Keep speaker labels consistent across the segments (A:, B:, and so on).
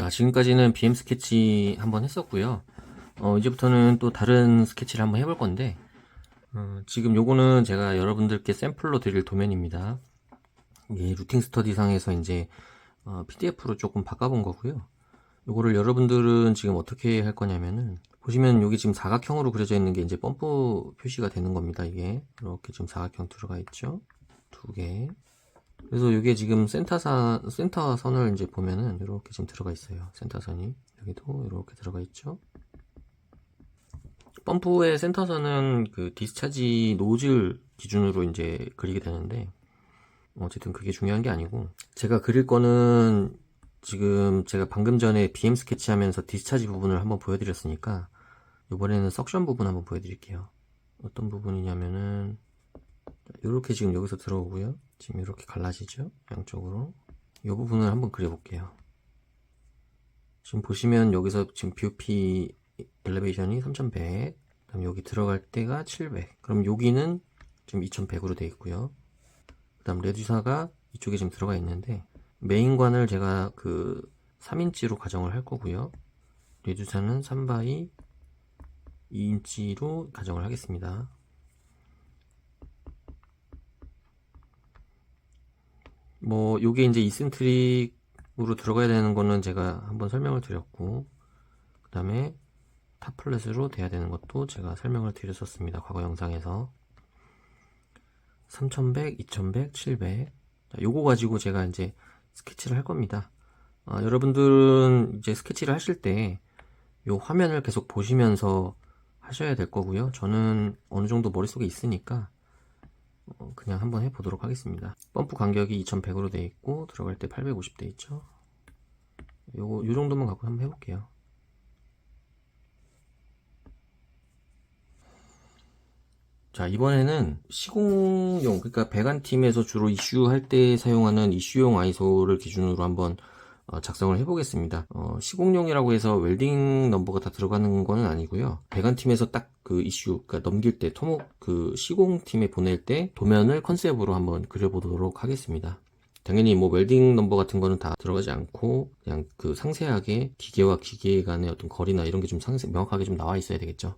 A: 자, 지금까지는 BM 스케치 한번 했었고요. 어, 이제부터는 또 다른 스케치를 한번 해볼 건데, 어, 지금 요거는 제가 여러분들께 샘플로 드릴 도면입니다. 이 루팅 스터디상에서 이제 어, PDF로 조금 바꿔본 거고요. 요거를 여러분들은 지금 어떻게 할 거냐면은 보시면 여기 지금 사각형으로 그려져 있는 게 이제 펌프 표시가 되는 겁니다. 이게 이렇게 지금 사각형 들어가 있죠. 두 개. 그래서 이게 지금 센터선 센터 선을 이제 보면은 이렇게 지금 들어가 있어요. 센터선이 여기도 이렇게 들어가 있죠. 펌프의 센터선은 그 디스차지 노즐 기준으로 이제 그리게 되는데 어쨌든 그게 중요한 게 아니고 제가 그릴 거는 지금 제가 방금 전에 BM 스케치 하면서 디스차지 부분을 한번 보여드렸으니까 이번에는 석션 부분 한번 보여드릴게요. 어떤 부분이냐면은 이렇게 지금 여기서 들어오고요. 지금 이렇게 갈라지죠? 양쪽으로. 이 부분을 한번 그려볼게요. 지금 보시면 여기서 지금 BOP 엘리베이션이 3100, 그럼 여기 들어갈 때가 700. 그럼 여기는 지금 2100으로 되어 있고요. 그 다음 레듀사가 이쪽에 지금 들어가 있는데 메인관을 제가 그 3인치로 가정을 할 거고요. 레듀사는 3바이 2인치로 가정을 하겠습니다. 뭐 요게 이제 이센트릭으로 들어가야 되는 거는 제가 한번 설명을 드렸고 그 다음에 탑플랫으로 돼야 되는 것도 제가 설명을 드렸었습니다 과거 영상에서. 3100, 2100, 700 자, 요거 가지고 제가 이제 스케치를 할 겁니다. 아, 여러분들은 이제 스케치를 하실 때 요 화면을 계속 보시면서 하셔야 될 거고요. 저는 어느 정도 머릿속에 있으니까 어, 그냥 한번 해보도록 하겠습니다. 펌프 간격이 2100으로 되어 있고 들어갈 때 850 되어 있죠. 요거 요 정도만 갖고 한번 해볼게요. 자 이번에는 시공용 그러니까 배관팀에서 주로 이슈할 때 사용하는 이슈용 아이소를 기준으로 한번 어, 작성을 해보겠습니다. 어, 시공용이라고 해서 웰딩 넘버가 다 들어가는 거는 아니고요. 배관팀에서 딱 그 이슈, 그러니까 넘길 때 토목 그 시공팀에 보낼 때 도면을 컨셉으로 한번 그려보도록 하겠습니다. 당연히 뭐 웰딩 넘버 같은 거는 다 들어가지 않고 그냥 그 상세하게 기계와 기계 간의 어떤 거리나 이런 게 좀 상세 명확하게 좀 나와 있어야 되겠죠.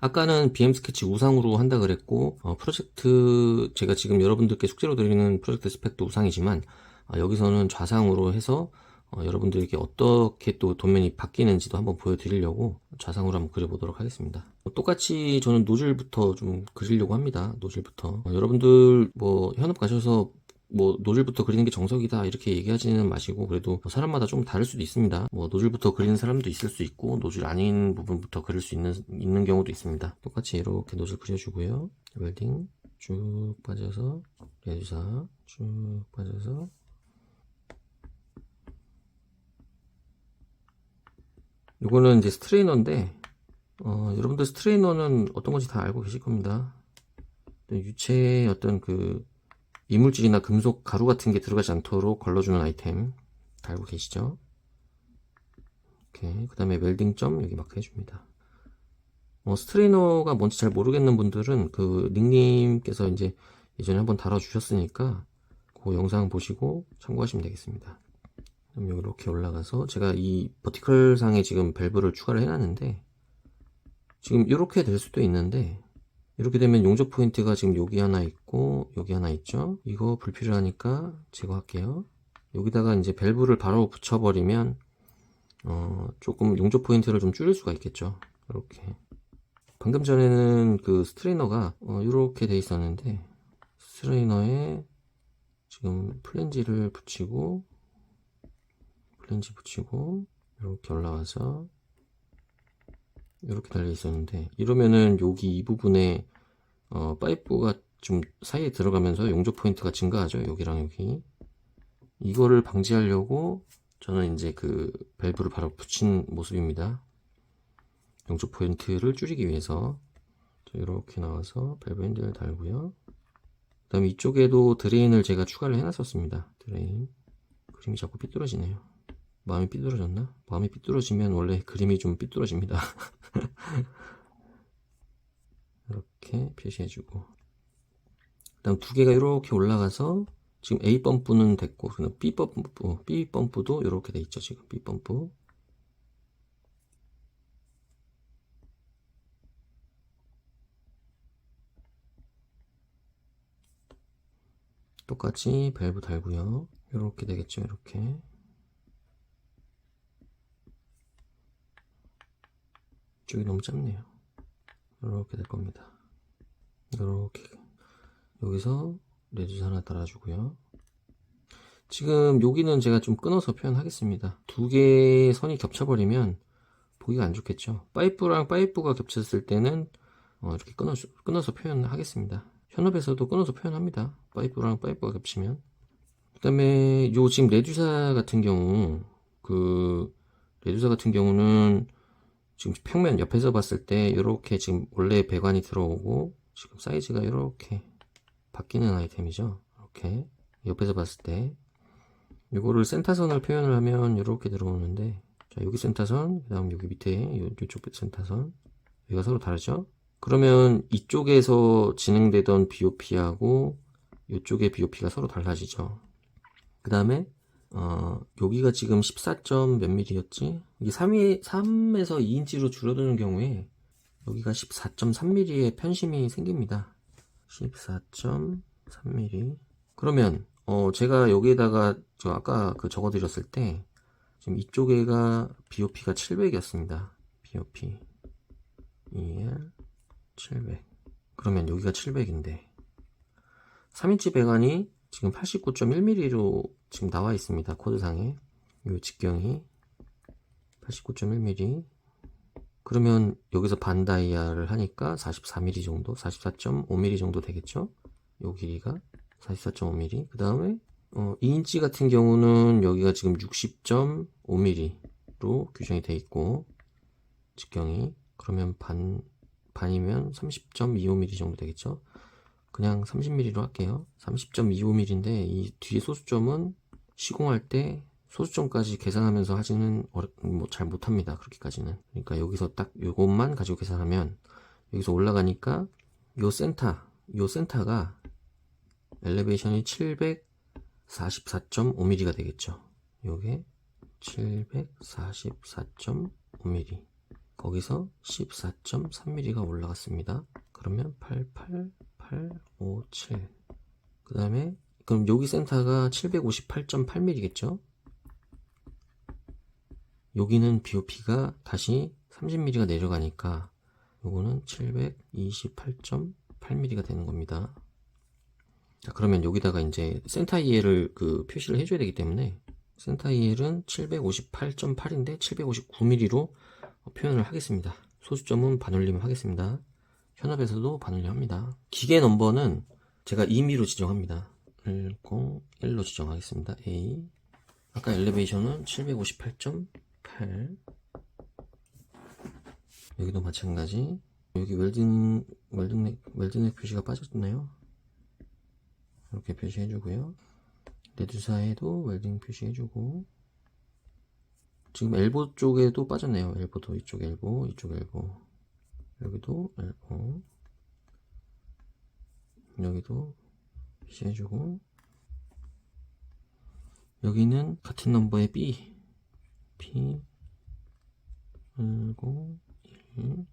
A: 아까는 BM 스케치 우상으로 한다 그랬고 어, 프로젝트 제가 지금 여러분들께 숙제로 드리는 프로젝트 스펙도 우상이지만 아, 여기서는 좌상으로 해서 어, 여러분들에게 어떻게 또 도면이 바뀌는지도 한번 보여드리려고 좌상으로 한번 그려보도록 하겠습니다. 어, 똑같이 저는 노즐부터 좀 그리려고 합니다. 노즐부터. 어, 여러분들 뭐 현업 가셔서 뭐 노즐부터 그리는 게 정석이다 이렇게 얘기하지는 마시고 그래도 사람마다 좀 다를 수도 있습니다. 뭐 노즐부터 그리는 사람도 있을 수 있고 노즐 아닌 부분부터 그릴 수 있는 있는 경우도 있습니다. 똑같이 이렇게 노즐 그려주고요. 웰딩 쭉 빠져서 레드사 쭉 빠져서 이거는 이제 스트레이너인데 어, 여러분들 스트레이너는 어떤 건지 다 알고 계실 겁니다. 유체의 어떤 그 이물질이나 금속 가루 같은 게 들어가지 않도록 걸러주는 아이템 다 알고 계시죠? 그 다음에 웰딩점 여기 마크 해줍니다. 어, 스트레이너가 뭔지 잘 모르겠는 분들은 그 닉님께서 이제 예전에 한번 달아주셨으니까 그 영상 보시고 참고하시면 되겠습니다. 그럼 이렇게 올라가서 제가 이 버티컬 상에 지금 밸브를 추가를 해놨는데 지금 이렇게 될 수도 있는데 이렇게 되면 용접 포인트가 지금 여기 하나 있고 여기 하나 있죠? 이거 불필요하니까 제거할게요. 여기다가 이제 밸브를 바로 붙여버리면 어 조금 용접 포인트를 좀 줄일 수가 있겠죠? 이렇게. 방금 전에는 그 스트레이너가 어 이렇게 돼 있었는데 스트레이너에 지금 플랜지를 붙이고 플랜지 붙이고 이렇게 올라와서 이렇게 달려 있었는데 이러면은 여기 이 부분에 어, 파이프가 좀 사이에 들어가면서 용접 포인트가 증가하죠 여기랑 여기. 이거를 방지하려고 저는 이제 그 밸브를 바로 붙인 모습입니다. 용접 포인트를 줄이기 위해서. 이렇게 나와서 밸브 핸들을 달고요. 그 다음에 이쪽에도 드레인을 제가 추가를 해놨었습니다 드레인. 그림이 자꾸 삐뚤어지네요 마음이 삐뚤어졌나? 마음이 삐뚤어지면 원래 그림이 좀 삐뚤어집니다. 이렇게 표시해주고. 그 다음 두 개가 이렇게 올라가서 지금 A 펌프는 됐고 그냥 B 펌프 B 펌프도 이렇게 돼 있죠 지금. B 펌프. 똑같이 밸브 달고요. 이렇게 되겠죠 이렇게 이쪽이 너무 짧네요. 이렇게 될 겁니다. 이렇게. 여기서 레드스 하나 달아주고요. 지금 여기는 제가 좀 끊어서 표현하겠습니다. 두 개의 선이 겹쳐버리면 보기가 안 좋겠죠? 파이프랑 파이프가 겹쳤을 때는 어, 이렇게 끊어, 끊어서 표현하겠습니다. 현업에서도 끊어서 표현합니다. 파이프랑 파이프가 겹치면. 그 다음에 요 지금 레듀사 같은 경우 그 레듀사 같은 경우는 지금 평면 옆에서 봤을 때 이렇게 지금 원래 배관이 들어오고 지금 사이즈가 이렇게 바뀌는 아이템이죠. 이렇게 옆에서 봤을 때. 이거를 센터선을 표현을 하면 이렇게 들어오는데 자 여기 센터선 그 다음 여기 밑에 요, 이쪽 센터선. 여기가 서로 다르죠? 그러면 이쪽에서 진행되던 BOP하고 이쪽의 BOP가 서로 달라지죠. 그 다음에 어, 여기가 지금 14점 몇 밀리였지? 이게 3이, 3에서 2인치로 줄어드는 경우에 여기가 14.3mm의 편심이 생깁니다. 14.3mm. 그러면 어, 제가 여기에다가 저 아까 그 적어드렸을 때 지금 이쪽에가 BOP가 700이었습니다. BOP 2L 700. 그러면 여기가 700인데 3인치 배관이 지금 89.1mm로 지금 나와 있습니다. 코드상에. 요 직경이 89.1mm. 그러면 여기서 반 다이아를 하니까 44mm 정도, 44.5mm 정도 되겠죠? 요 길이가 44.5mm. 그 다음에 어, 2인치 같은 경우는 여기가 지금 60.5mm로 규정이 되어 있고 직경이 그러면 반 반이면 30.25mm 정도 되겠죠? 그냥 30mm로 할게요. 30.25mm인데 이 뒤에 소수점은 시공할 때 소수점까지 계산하면서 하지는 뭐잘 못합니다. 그렇게까지는. 그러니까 여기서 딱 요것만 가지고 계산하면 여기서 올라가니까 요 센터, 요 센터가 엘리베이션이 744.5mm가 되겠죠. 요게 744.5mm. 거기서 14.3mm가 올라갔습니다. 그러면 88857. 그 다음에 그럼 여기 센터가 758.8mm겠죠? 여기는 BOP가 다시 30mm가 내려가니까 요거는 728.8mm가 되는 겁니다. 자, 그러면 여기다가 이제 센터 EL을 그 표시를 해줘야 되기 때문에 센터 EL은 758.8인데 759mm로 표현을 하겠습니다. 소수점은 반올림 하겠습니다. 현업에서도 반올림 합니다. 기계 넘버는 제가 임의로 지정합니다. 101로 지정하겠습니다. A 아까 엘리베이션은 758.8 여기도 마찬가지 여기 웰딩 웰딩넥 웰딩넥 표시가 빠졌네요. 이렇게 표시해주고요. 레드사에도 웰딩 표시해주고 지금 엘보 쪽에도 빠졌네요. 엘보도 이쪽 엘보, 이쪽 엘보. 여기도 엘보. 여기도 표시해주고. 여기는 같은 넘버의 B. P. 10, 1.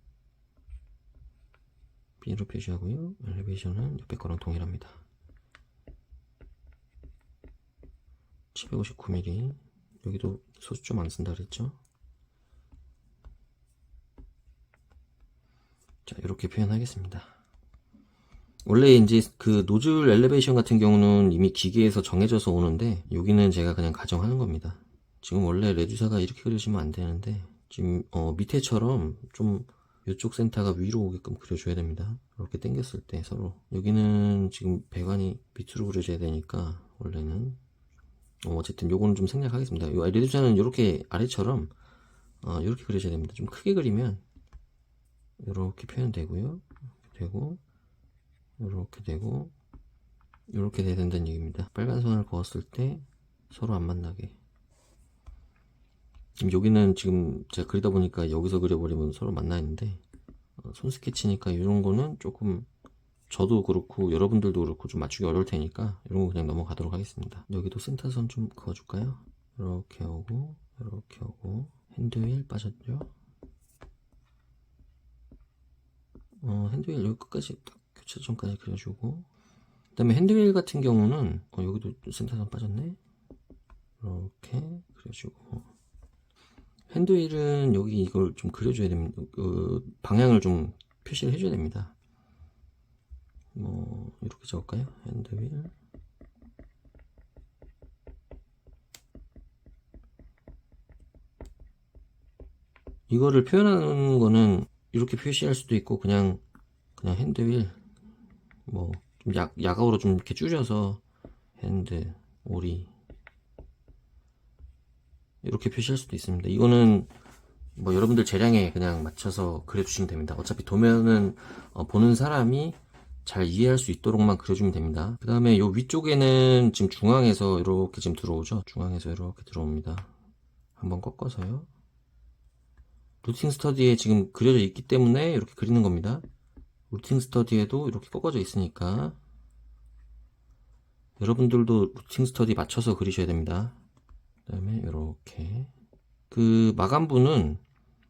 A: B로 표시하고요. 엘리베이션은 옆에 거랑 동일합니다. 759mm. 여기도 소수 좀 안 쓴다 그랬죠? 자, 이렇게 표현하겠습니다. 원래 이제 그 노즐 엘리베이션 같은 경우는 이미 기계에서 정해져서 오는데 여기는 제가 그냥 가정하는 겁니다. 지금 원래 레듀사가 이렇게 그려지면 안 되는데 지금 어, 밑에처럼 좀 이쪽 센터가 위로 오게끔 그려줘야 됩니다. 이렇게 당겼을 때 서로 여기는 지금 배관이 밑으로 그려져야 되니까 원래는 어, 어쨌든 요거는 좀 생략하겠습니다. 요 레드자는 이렇게 아래처럼 어, 이렇게 그려져야 됩니다. 좀 크게 그리면 이렇게 표현되고요. 되고 이렇게 되고 이렇게 돼야 된다는 얘기입니다. 빨간 선을 그었을 때 서로 안 만나게. 지금 여기는 지금 제가 그리다 보니까 여기서 그려버리면 서로 만나 있는데 어, 손 스케치니까 이런 거는 조금 저도 그렇고 여러분들도 그렇고 좀 맞추기 어려울 테니까 이런 거 그냥 넘어가도록 하겠습니다. 여기도 센터선 좀 그어줄까요? 이렇게 오고 이렇게 오고 핸드윌 빠졌죠? 어, 핸드윌 여기 끝까지 딱 교차점까지 그려주고 그 다음에 핸드윌 같은 경우는 어, 여기도 센터선 빠졌네? 이렇게 그려주고. 핸드윌은 여기 이걸 좀 그려줘야 됩니다 그 방향을 좀 표시를 해줘야 됩니다. 뭐 이렇게 적을까요? 핸드윌 이거를 표현하는 거는 이렇게 표시할 수도 있고 그냥 그냥 핸드윌 뭐좀 약, 야각으로 좀 이렇게 줄여서 핸드 오리 이렇게 표시할 수도 있습니다. 이거는 뭐 여러분들 재량에 그냥 맞춰서 그려주시면 됩니다. 어차피 도면은 어, 보는 사람이 잘 이해할 수 있도록만 그려주면 됩니다. 그 다음에 요 위쪽에는 지금 중앙에서 이렇게 지금 들어오죠. 중앙에서 이렇게 들어옵니다. 한번 꺾어서요. 루팅 스터디에 지금 그려져 있기 때문에 이렇게 그리는 겁니다. 루팅 스터디에도 이렇게 꺾어져 있으니까 여러분들도 루팅 스터디 맞춰서 그리셔야 됩니다. 그 다음에 이렇게 그 마감부는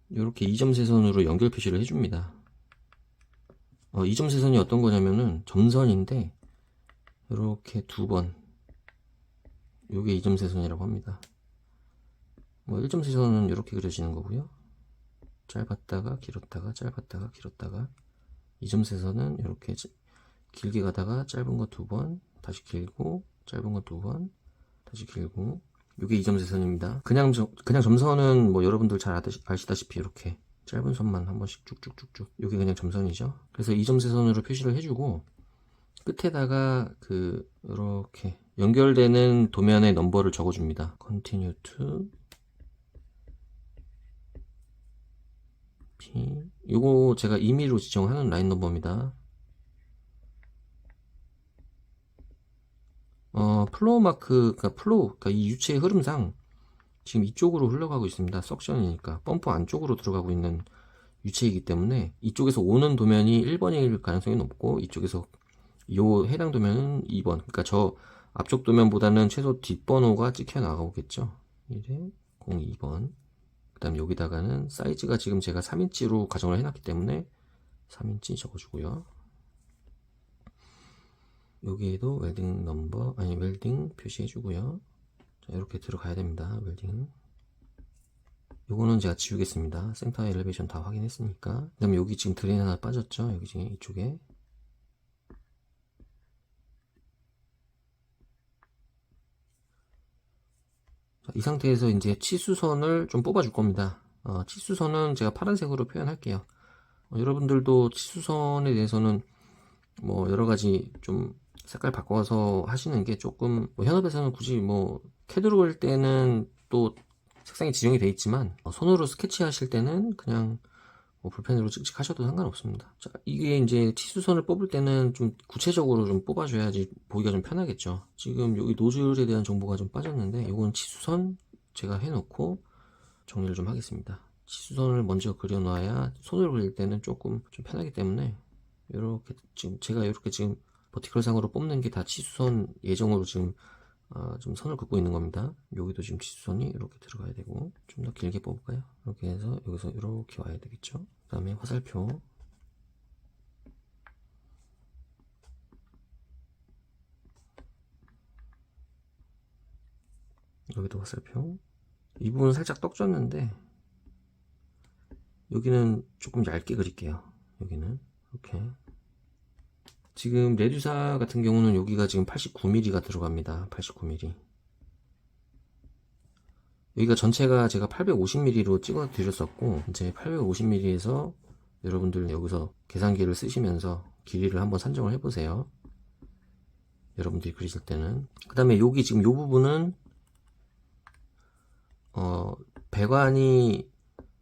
A: 이렇게 이점세선으로 연결 표시를 해줍니다. 어, 이점세선이 어떤 거냐면은 점선인데 이렇게 두 번 요게 이점세선이라고 합니다. 뭐 1점 세선은 이렇게 그려지는 거고요. 짧았다가 길었다가 짧았다가 길었다가 이점세선은 이렇게 지- 길게 가다가 짧은 거 두 번 다시 길고 짧은 거 두 번 다시 길고 이게 이점세선입니다. 그냥 점- 그냥 점선은 뭐 여러분들 잘 아시- 아시다시피 이렇게 짧은 선만 한 번씩 쭉쭉쭉쭉 이게 그냥 점선이죠. 그래서 이점세선으로 표시를 해주고 끝에다가 그 이렇게 연결되는 도면의 넘버를 적어줍니다. Continue to P 이거 제가 임의로 지정하는 라인 넘버입니다. 어, 플로우 마크, 그러니까 플로우, 그러니까 이 유체의 흐름상 지금 이쪽으로 흘러가고 있습니다. 석션이니까 펌프 안쪽으로 들어가고 있는 유체이기 때문에 이쪽에서 오는 도면이 1번일 가능성이 높고 이쪽에서 요 해당 도면은 2번. 그러니까 저 앞쪽 도면보다는 최소 뒷번호가 찍혀 나가겠죠. 1에 02번. 그 다음 여기다가는 사이즈가 지금 제가 3인치로 가정을 해놨기 때문에 3인치 적어주고요. 여기에도 웰딩 넘버, 아니 웰딩 표시해주고요. 자, 이렇게 들어가야 됩니다. 웰딩. 요거는 제가 지우겠습니다. 센터 엘리베이션 다 확인했으니까. 그 다음에 여기 지금 드레인 하나 빠졌죠? 여기 지금 이쪽에. 자, 이 상태에서 이제 치수선을 좀 뽑아줄 겁니다. 어, 치수선은 제가 파란색으로 표현할게요. 어, 여러분들도 치수선에 대해서는 뭐 여러 가지 좀 색깔 바꿔서 하시는 게 조금 뭐 현업에서는 굳이 뭐 캐드로 할 때는 또 색상이 지정이 돼 있지만 어, 손으로 스케치 하실 때는 그냥 뭐 볼펜으로 찍찍 하셔도 상관없습니다. 자, 이게 이제 치수선을 뽑을 때는 좀 구체적으로 좀 뽑아줘야지 보기가 좀 편하겠죠. 지금 여기 노즐에 대한 정보가 좀 빠졌는데 이건 치수선 제가 해놓고 정리를 좀 하겠습니다. 치수선을 먼저 그려놔야 손으로 그릴 때는 조금 좀 편하기 때문에 이렇게 지금 제가 이렇게 지금 버티컬 상으로 뽑는 게 다 치수선 예정으로 지금 어, 좀 선을 긋고 있는 겁니다. 여기도 지금 치수선이 이렇게 들어가야 되고 좀 더 길게 뽑을까요? 이렇게 해서 여기서 이렇게 와야 되겠죠. 그 다음에 화살표 여기도 화살표 이 부분은 살짝 떡졌는데 여기는 조금 얇게 그릴게요. 여기는 이렇게 지금 레듀사 같은 경우는 여기가 지금 89mm가 들어갑니다. 89mm. 여기가 전체가 제가 850mm로 찍어 드렸었고 이제 850mm에서 여러분들 여기서 계산기를 쓰시면서 길이를 한번 산정을 해보세요. 여러분들이 그리실 때는 그 다음에 여기 지금 요 부분은 어 배관이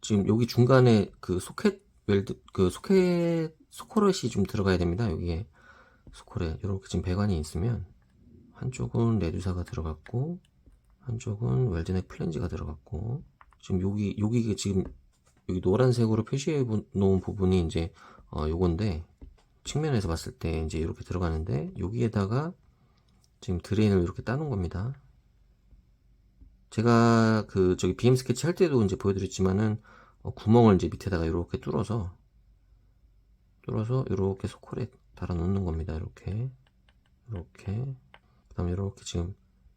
A: 지금 여기 중간에 그 소켓 웰드 그 소켓 소코렛이 좀 들어가야 됩니다. 여기에 소코렛 이렇게 지금 배관이 있으면 한쪽은 레듀사가 들어갔고 한쪽은 웰드넥 플랜지가 들어갔고 지금 여기 여기 지금 여기 노란색으로 표시해 놓은 부분이 이제 어 요건데 측면에서 봤을 때 이제 이렇게 들어가는데 여기에다가 지금 드레인을 이렇게 따놓은 겁니다. 제가 그 저기 BM 스케치 할 때도 이제 보여드렸지만은 어, 구멍을 이제 밑에다가 이렇게 뚫어서 뚫어서 이렇게 소콜에 달아 놓는 겁니다. 이렇게. 이렇게. 그 다음에 이렇게 지금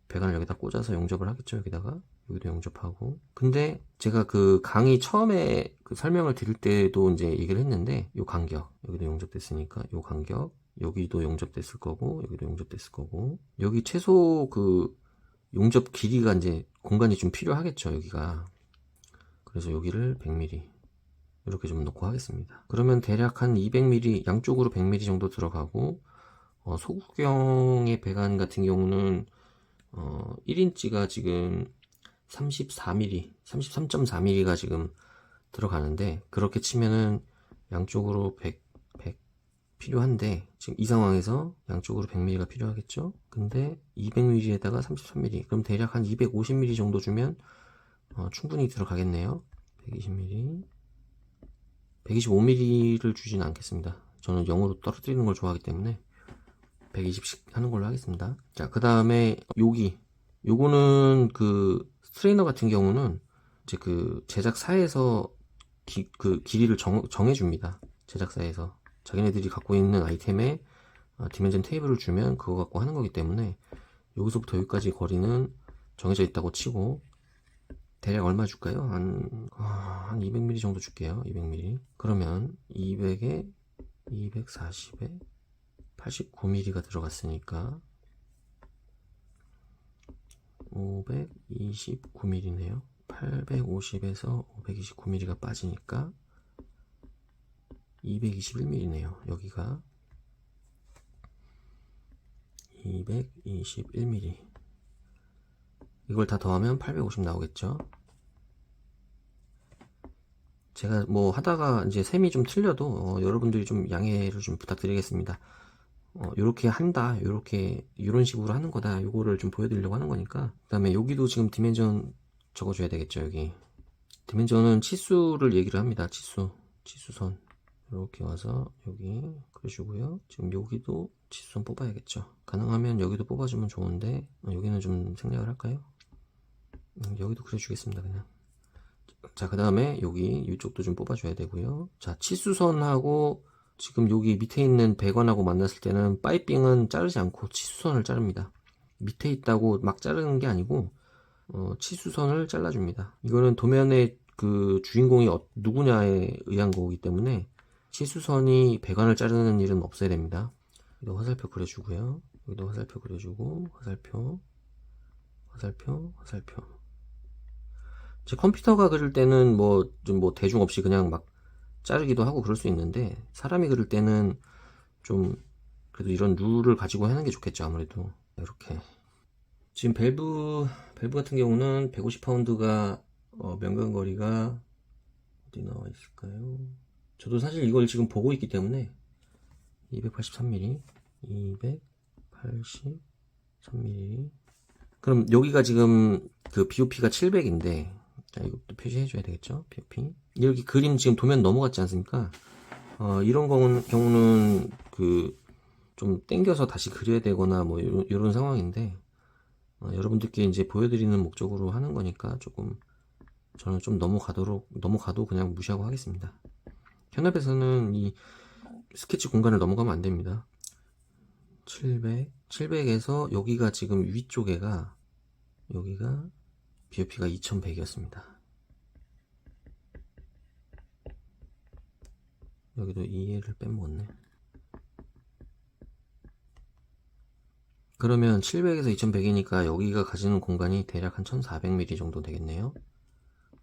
A: 배관을 여기다 꽂아서 용접을 하겠죠. 여기다가? 여기도 용접하고. 근데 제가 그 강의 처음에 그 설명을 드릴 때도 이제 얘기를 했는데 요 간격. 여기도 용접됐으니까 요 간격. 여기도 용접됐을 거고 여기도 용접됐을 거고. 여기 최소 그 용접 길이가 이제 공간이 좀 필요하겠죠 여기가. 그래서 여기를 100mm 이렇게 좀 넣고 하겠습니다. 그러면 대략 한 200mm 양쪽으로 100mm 정도 들어가고 어, 소구경의 배관 같은 경우는 어, 1인치가 지금 34mm, 33.4mm가 지금 들어가는데 그렇게 치면은 양쪽으로 100, 100 필요한데 지금 이 상황에서 양쪽으로 100mm가 필요하겠죠? 근데 200mm에다가 33mm 그럼 대략 한 250mm 정도 주면 어, 충분히 들어가겠네요. 120mm 125mm를 주진 않겠습니다 저는 0으로 떨어뜨리는 걸 좋아하기 때문에 120씩 하는 걸로 하겠습니다. 자, 그 다음에 여기 요거는 그 스트레이너 같은 경우는 이제 그 제작사에서 기, 그 길이를 정, 정해줍니다. 제작사에서 자기네들이 갖고 있는 아이템에 어, 디멘전 테이블을 주면 그거 갖고 하는 거기 때문에 여기서부터 여기까지 거리는 정해져 있다고 치고 대략 얼마 줄까요? 한, 아, 한 200mm 정도 줄게요. 200mm. 그러면 200에 240에 89mm가 들어갔으니까 529mm네요. 850에서 529mm가 빠지니까 221mm네요. 여기가 221mm 이걸 다 더하면 850 나오겠죠. 제가 뭐 하다가 이제 셈이 좀 틀려도 어, 여러분들이 좀 양해를 좀 부탁드리겠습니다. 어, 요렇게 한다, 요렇게, 이런 식으로 하는 거다, 요거를 좀 보여드리려고 하는 거니까. 그 다음에 여기도 지금 디멘전 적어줘야 되겠죠, 여기. 디멘전은 치수를 얘기를 합니다, 치수. 치수선. 이렇게 와서 여기 그려주고요. 지금 여기도 치수선 뽑아야겠죠. 가능하면 여기도 뽑아주면 좋은데, 어, 여기는 좀 생략을 할까요? 음, 여기도 그려주겠습니다, 그냥. 자, 그 다음에 여기, 이쪽도 좀 뽑아줘야 되고요. 자, 치수선하고 지금 여기 밑에 있는 배관하고 만났을 때는 파이핑은 자르지 않고 치수선을 자릅니다. 밑에 있다고 막 자르는 게 아니고 어, 치수선을 잘라줍니다. 이거는 도면의 그 주인공이 어, 누구냐에 의한 거기 때문에 치수선이 배관을 자르는 일은 없어야 됩니다. 여기도 화살표 그려주고요. 여기도 화살표 그려주고 화살표 화살표 화살표 제 컴퓨터가 그릴 때는 뭐좀뭐 대중 없이 그냥 막 자르기도 하고 그럴 수 있는데 사람이 그릴 때는 좀 그래도 이런 룰을 가지고 하는 게 좋겠죠 아무래도. 이렇게. 지금 밸브 밸브 같은 경우는 150파운드가 어, 면간거리가 어디 나와 있을까요? 저도 사실 이걸 지금 보고 있기 때문에 283mm 283mm 그럼 여기가 지금 그 BOP가 700인데 자 이것도 표시해 줘야 되겠죠 BOP 여기 그림 지금 도면 넘어갔지 않습니까? 어, 이런 경우는, 그좀 땡겨서 다시 그려야 되거나 뭐 이런, 이런 상황인데 어, 여러분들께 이제 보여드리는 목적으로 하는 거니까 조금 저는 좀 넘어가도록 넘어가도 그냥 무시하고 하겠습니다. 현업에서는 이 스케치 공간을 넘어가면 안 됩니다. 700, 700에서 여기가 지금 위쪽에가 여기가 BOP가 2100이었습니다. 여기도 2L을 빼먹었네. 그러면 700에서 2100이니까 여기가 가지는 공간이 대략 한 1400mm 정도 되겠네요.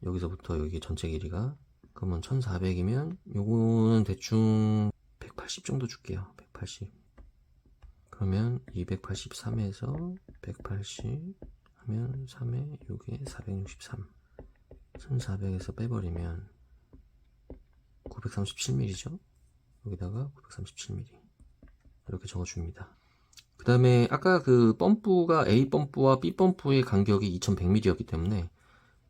A: 여기서부터 여기 전체 길이가 그러면 1400이면 요거는 대충 180 정도 줄게요. 180 그러면 283에서 180 하면 3에 6에 463 1400에서 빼버리면 937mm죠. 여기다가 937mm 이렇게 적어줍니다. 그 다음에 아까 그 펌프가 A 펌프와 B 펌프의 간격이 2100mm였기 때문에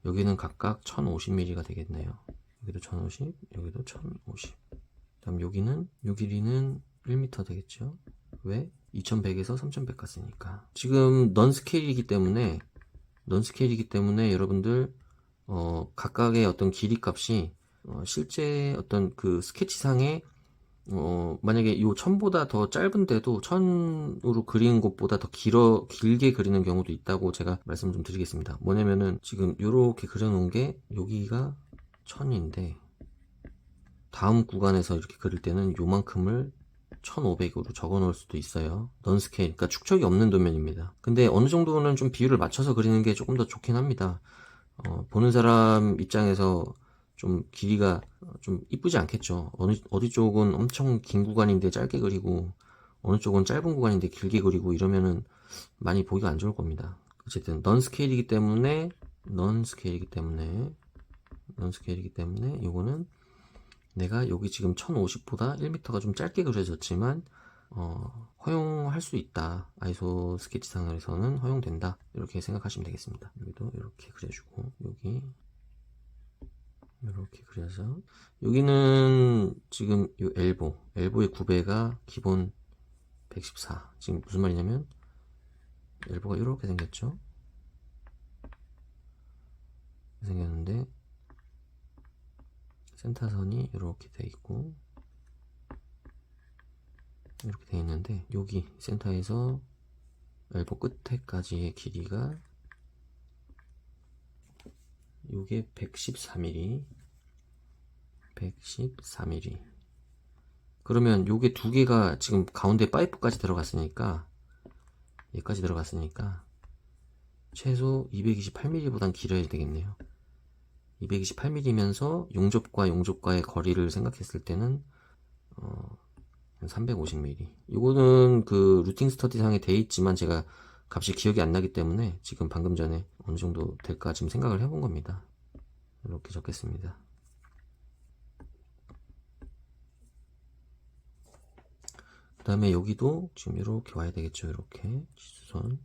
A: 여기는 각각 1050mm가 되겠네요. 여기도 1050, 여기도 1050. 그 다음 여기는 요 길이는 1m 되겠죠? 왜? 2100에서 3100 갔으니까. 지금 넌 스케일이기 때문에, 넌 스케일이기 때문에 여러분들, 어, 각각의 어떤 길이 값이, 어, 실제 어떤 그 스케치상에, 어, 만약에 요 천보다 더 짧은데도 천으로 그리는 것보다 더 길어, 길게 그리는 경우도 있다고 제가 말씀 좀 드리겠습니다. 뭐냐면은 지금 요렇게 그려놓은 게 여기가 천인데, 다음 구간에서 이렇게 그릴 때는 요만큼을 1500으로 적어 놓을 수도 있어요. 넌 스케일, 그러니까 축척이 없는 도면입니다. 근데 어느 정도는 좀 비율을 맞춰서 그리는 게 조금 더 좋긴 합니다. 어, 보는 사람 입장에서 좀 길이가 좀 이쁘지 않겠죠. 어느, 어디 쪽은 엄청 긴 구간인데 짧게 그리고 어느 쪽은 짧은 구간인데 길게 그리고 이러면은 많이 보기가 안 좋을 겁니다. 어쨌든 넌 스케일이기 때문에 넌 스케일이기 때문에 넌 스케일이기 때문에 요거는 내가 여기 지금 1050보다 1m가 좀 짧게 그려졌지만 어, 허용할 수 있다. 아이소 스케치상에서는 허용된다. 이렇게 생각하시면 되겠습니다. 여기도 이렇게 그려주고 여기 이렇게 그려서 여기는 지금 이 엘보 엘보의 9배가 기본 114 지금 무슨 말이냐면 엘보가 이렇게 생겼죠 생겼는데 센터선이 이렇게 돼 있고 이렇게 돼 있는데 여기 센터에서 엘보 끝에까지의 길이가 요게 114mm 114mm 그러면 요게 두 개가 지금 가운데 파이프까지 들어갔으니까 얘까지 들어갔으니까 최소 228mm보단 길어야 되겠네요 228mm면서 용접과 용접과의 거리를 생각했을 때는 어, 350mm. 이거는 그 루팅 스터디 상에 돼 있지만 제가 값이 기억이 안 나기 때문에 지금 방금 전에 어느 정도 될까 지금 생각을 해본 겁니다. 이렇게 적겠습니다. 그 다음에 여기도 지금 이렇게 와야 되겠죠. 이렇게 지수선.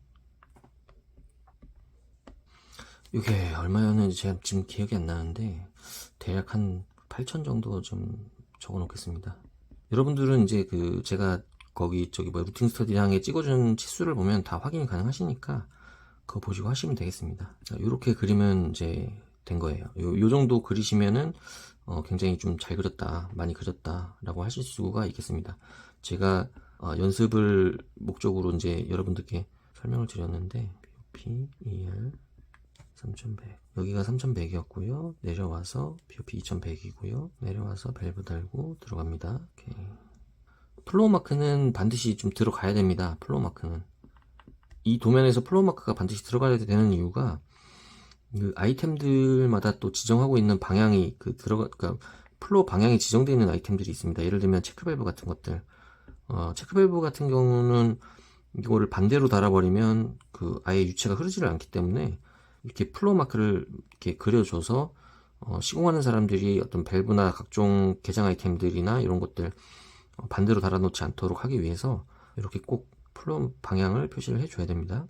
A: 이게 얼마였는지 제가 지금 기억이 안 나는데 대략 한 8천 정도 좀 적어 놓겠습니다. 여러분들은 이제 그 제가 거기 저기 뭐 루팅 스터디랑에 찍어준 치수를 보면 다 확인이 가능하시니까 그거 보시고 하시면 되겠습니다. 자, 이렇게 그리면 이제 된 거예요. 요, 요 정도 그리시면은 어, 굉장히 좀 잘 그렸다, 많이 그렸다라고 하실 수가 있겠습니다. 제가 어, 연습을 목적으로 이제 여러분들께 설명을 드렸는데 BOP, ER 3100 여기가 3100이었고요. 내려와서 BOP 2100이고요. 내려와서 밸브 달고 들어갑니다. 오케이. 플로우 마크는 반드시 좀 들어가야 됩니다 플로우 마크는. 이 도면에서 플로우 마크가 반드시 들어가야 되는 이유가 그 아이템들마다 또 지정하고 있는 방향이 그 들어가 그러니까 플로우 방향이 지정되어 있는 아이템들이 있습니다. 예를 들면 체크 밸브 같은 것들. 어, 체크 밸브 같은 경우는 이거를 반대로 달아버리면 그 아예 유체가 흐르지를 않기 때문에 이렇게 플로우 마크를 이렇게 그려줘서 어, 시공하는 사람들이 어떤 밸브나 각종 개장 아이템들이나 이런 것들 어, 반대로 달아놓지 않도록 하기 위해서 이렇게 꼭 플로우 방향을 표시를 해줘야 됩니다.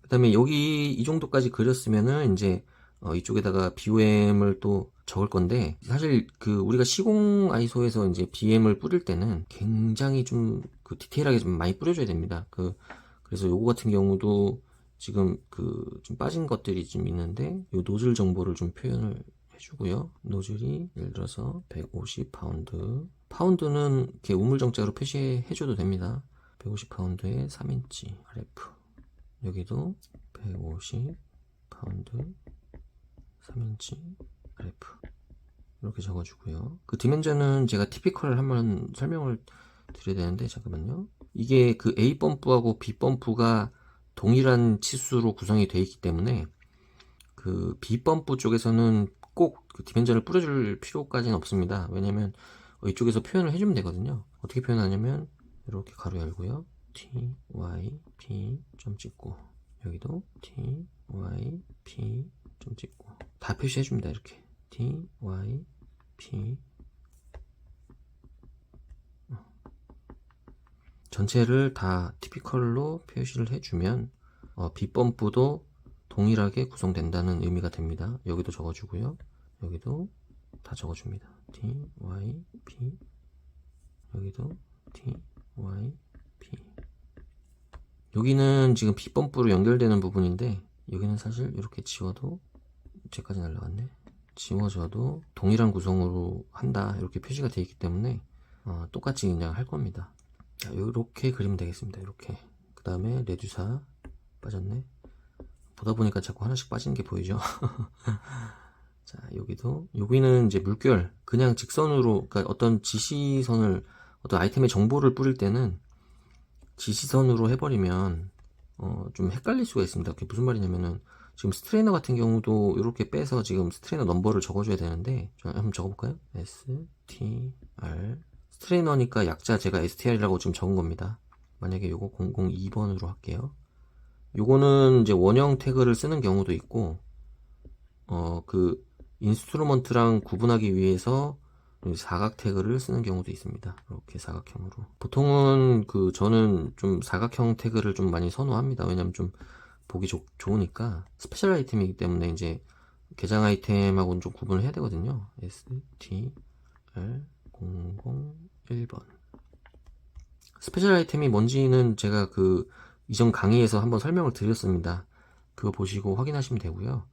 A: 그 다음에 여기 이 정도까지 그렸으면은 이제 어, 이쪽에다가 BOM을 또 적을 건데 사실 그 우리가 시공 아이소에서 이제 BM을 뿌릴 때는 굉장히 좀 그 디테일하게 좀 많이 뿌려줘야 됩니다. 그 그래서 요거 같은 경우도 지금 그 좀 빠진 것들이 좀 있는데 이 노즐 정보를 좀 표현을 해주고요. 노즐이 예를 들어서 150 파운드 파운드는 이렇게 우물정자로 표시해줘도 됩니다. 150 파운드에 3인치 RF 여기도 150 파운드 3인치 RF 이렇게 적어주고요. 그 디멘전은 제가 티피컬을 한번 설명을 드려야 되는데 잠깐만요. 이게 그 A 펌프하고 B 펌프가 동일한 치수로 구성이 되어 있기 때문에 그 B펌프 쪽에서는 꼭 그 디멘전을 뿌려줄 필요까지는 없습니다. 왜냐면 이쪽에서 표현을 해주면 되거든요. 어떻게 표현하냐면 이렇게 가로 열고요. T, Y, P 점 찍고 여기도 T, Y, P 점 찍고 다 표시해줍니다. 이렇게 T, Y, P 전체를 다 티피컬로 표시를 해주면 어, 빗범프도 동일하게 구성된다는 의미가 됩니다. 여기도 적어주고요. 여기도 다 적어줍니다. T, Y, P 여기도 T Y P 여기는 지금 B펌프로 연결되는 부분인데 여기는 사실 이렇게 지워도 쟤까지 날라갔네 지워져도 동일한 구성으로 한다 이렇게 표시가 되어 있기 때문에 어, 똑같이 그냥 할 겁니다 자 이렇게 그리면 되겠습니다. 이렇게. 그 다음에 레듀사 빠졌네. 보다 보니까 자꾸 하나씩 빠지는 게 보이죠? 자 여기도 여기는 이제 물결. 그냥 직선으로 그러니까 어떤 지시선을 어떤 아이템의 정보를 뿌릴 때는 지시선으로 해버리면 어, 좀 헷갈릴 수가 있습니다. 그게 무슨 말이냐면은 지금 스트레이너 같은 경우도 이렇게 빼서 지금 스트레이너 넘버를 적어줘야 되는데 저 한번 적어볼까요? S T R 스트레이너니까 약자 제가 STR이라고 지금 적은 겁니다. 만약에 요거 002번으로 할게요. 요거는 이제 원형 태그를 쓰는 경우도 있고 어 그 인스트루먼트랑 구분하기 위해서 사각 태그를 쓰는 경우도 있습니다. 이렇게 사각형으로. 보통은 그 저는 좀 사각형 태그를 좀 많이 선호합니다. 왜냐면 좀 보기 좋, 좋으니까 스페셜 아이템이기 때문에 이제 개장 아이템하고는 좀 구분을 해야 되거든요. S T R 001번. 스페셜 아이템이 뭔지는 제가 그 이전 강의에서 한번 설명을 드렸습니다. 그거 보시고 확인하시면 되고요.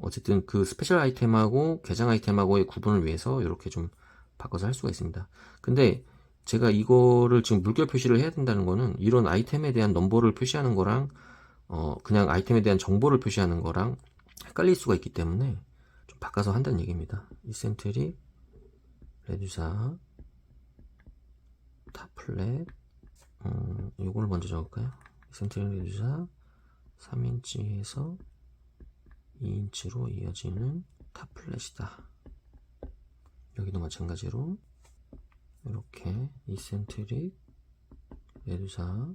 A: 어쨌든 그 스페셜 아이템하고 개장 아이템하고의 구분을 위해서 이렇게 좀 바꿔서 할 수가 있습니다. 근데 제가 이거를 지금 물결 표시를 해야 된다는 거는 이런 아이템에 대한 넘버를 표시하는 거랑 어 그냥 아이템에 대한 정보를 표시하는 거랑 헷갈릴 수가 있기 때문에 좀 바꿔서 한다는 얘기입니다. 이센트릭 레듀사 타플렛 음, 요거를 먼저 적을까요? 이센트릭 레듀사 3인치에서 2인치로 이어지는 타플렛이다. 여기도 마찬가지로 이렇게 이센트릭 레드사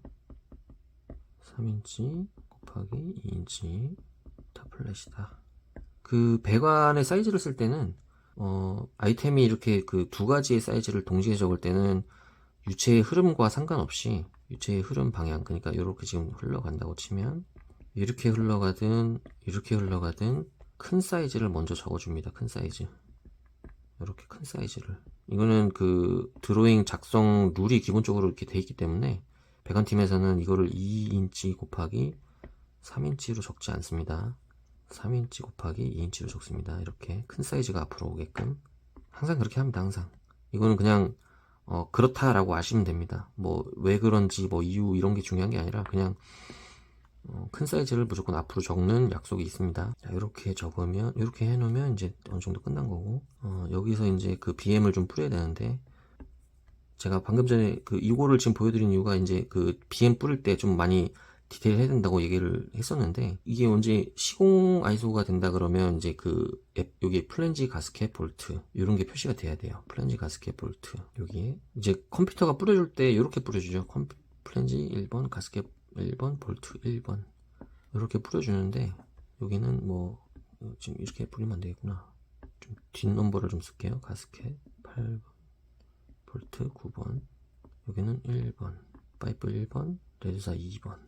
A: 3인치 곱하기 2인치 타플렛이다. 그 배관의 사이즈를 쓸 때는 어, 아이템이 이렇게 그 두 가지의 사이즈를 동시에 적을 때는 유체의 흐름과 상관없이 유체의 흐름 방향 그러니까 이렇게 지금 흘러간다고 치면 이렇게 흘러가든 이렇게 흘러가든 큰 사이즈를 먼저 적어줍니다. 큰 사이즈. 이렇게 큰 사이즈를 이거는 그 드로잉 작성 룰이 기본적으로 이렇게 돼 있기 때문에 배관팀에서는 이거를 2인치 곱하기 3인치로 적지 않습니다 3인치 곱하기 2인치로 적습니다. 이렇게 큰 사이즈가 앞으로 오게끔. 항상 그렇게 합니다 항상. 이거는 그냥 어, 그렇다라고 아시면 됩니다. 뭐 왜 그런지 뭐 이유 이런 게 중요한 게 아니라 그냥 어, 큰 사이즈를 무조건 앞으로 적는 약속이 있습니다. 자, 이렇게 적으면, 이렇게 해놓으면 이제 어느 정도 끝난 거고, 어, 여기서 이제 그 BM을 좀 뿌려야 되는데, 제가 방금 전에 그 이거를 지금 보여드린 이유가 이제 그 BM 뿌릴 때 좀 많이 디테일 해야 된다고 얘기를 했었는데, 이게 언제 시공 아이소가 된다 그러면 이제 그 앱, 여기 플랜지 가스켓 볼트, 이런 게 표시가 돼야 돼요. 플랜지 가스켓 볼트. 여기에 이제 컴퓨터가 뿌려줄 때 이렇게 뿌려주죠. 컴, 플랜지 1번 가스켓 1번 볼트 1번 이렇게 뿌려주는데 여기는 뭐 지금 이렇게 뿌리면 안 되겠구나 좀 뒷넘버를 좀 쓸게요 가스켓 8번 볼트 9번 여기는 1번 파이프 1번 레드사 2번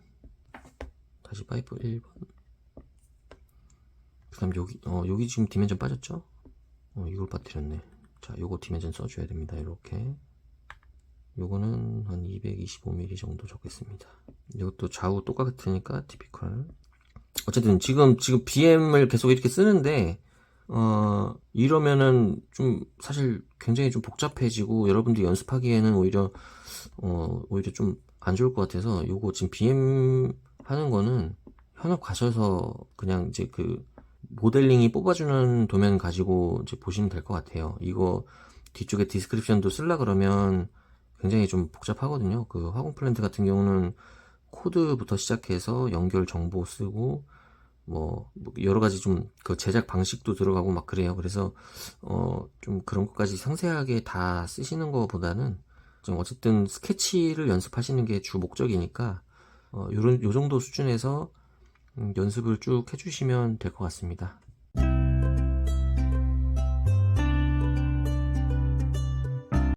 A: 다시 파이프 1번 그 다음 여기 어 여기 지금 디멘전 빠졌죠 어 이걸 빠뜨렸네 자 요거 디멘전 써줘야 됩니다 이렇게 요거는 한 225mm 정도 적겠습니다. 이것도 좌우 똑같으니까 티피컬. 어쨌든 지금 지금 BM을 계속 이렇게 쓰는데 어 이러면은 좀 사실 굉장히 좀 복잡해지고 여러분들이 연습하기에는 오히려 어 오히려 좀 안 좋을 것 같아서 요거 지금 BM 하는 거는 현업 가셔서 그냥 이제 그 모델링이 뽑아주는 도면 가지고 이제 보시면 될 것 같아요. 이거 뒤쪽에 디스크립션도 쓸라 그러면 굉장히 좀 복잡하거든요. 그 화공 플랜트 같은 경우는 코드부터 시작해서 연결 정보 쓰고 뭐 여러 가지 좀 그 제작 방식도 들어가고 막 그래요. 그래서 어 좀 그런 것까지 상세하게 다 쓰시는 것보다는 좀 어쨌든 스케치를 연습하시는 게 주 목적이니까 어, 요런, 요 정도 수준에서 음, 연습을 쭉 해주시면 될 것 같습니다.